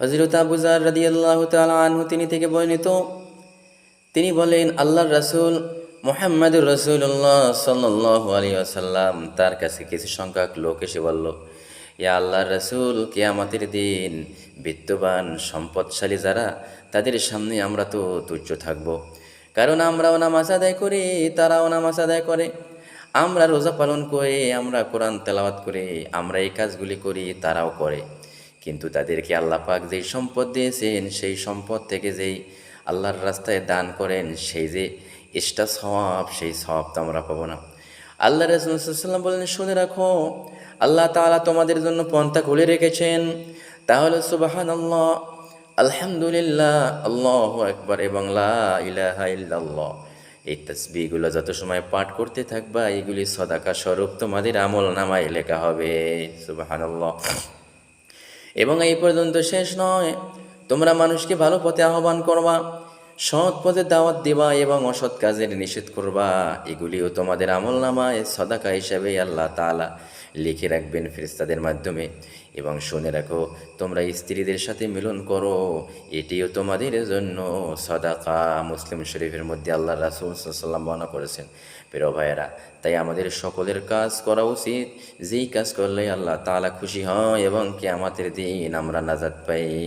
হজরত আবুজার রাদি আল্লাহ আনহু তিনি থেকে বর্ণিত, তিনি বলেন, আল্লাহর রাসূল মোহাম্মদুর রসুল্লাহ সাল্লাহ আলী আসাল্লাম তার কাছে কিছু সংখ্যক লোক এসে বলল, ইয়া আল্লাহর রসুল, কেয়ামতের দিন বিত্তবান, সম্পদশালী যারা, তাদের সামনে আমরা তো তুচ্ছ থাকব। কারণ আমরাও নামাজ আদায় করি, তারাও নামাজ আদায় করে। আমরা রোজা পালন করে, আমরা কোরআন তেলাওয়াত করে, আমরা এই কাজগুলি করি, তারাও করে। কিন্তু তাদেরকে আল্লাহ পাক যেই সম্পদ দিয়েছেন, সেই সম্পদ থেকে যেই আল্লাহর রাস্তায় দান করেন, সেই যে ইষ্টা সওয়াব, সেই সওয়াব তো আমরা পাবো না। আল্লাহ রসুলাম বললেন, শুনে রাখো, আল্লাহ তাআলা তোমাদের জন্য পন্থা খুলে রেখেছেন। তাহলে সুবাহান আল্লাহ আলহামদুলিল্লাহ, আল্লাহ একবার এবং ইলাহা এই তসবিগুলো যত সময় পাঠ করতে থাকবা, এগুলি সদাকা স্বরূপ তোমাদের আমল নামায় লেখা হবে। সুবাহানাল্লাহ। এবং এই পর্যন্ত শেষ নয়। তোমরা মানুষকে ভালো পথে আহ্বান করবা। সৎ পথে দাওয়াত দিবা এবং অসৎ কাজের নিষেধ করবা। এগুলিও তোমাদের আমল নামায় সদাকা হিসাবে আল্লাহ তাআলা লিখে রাখবেন ফেরিস্তাদের মাধ্যমে। এবং শুনে রাখো, তোমরা স্ত্রীদের সাথে মিলন করো, এটিও তোমাদের জন্য সদাকা। মুসলিম শরীফের মধ্যে আল্লাহ রাসুল সাল্লাম বর্ণনা করেছেন, প্রিয় ভাইয়েরা, তাই আমাদের সকলের কাজ করা উচিত। যেই কাজ করলে আল্লাহ তাআলা খুশি হয় এবং কে আমাদের দিন আমরা নাজাদ পাই।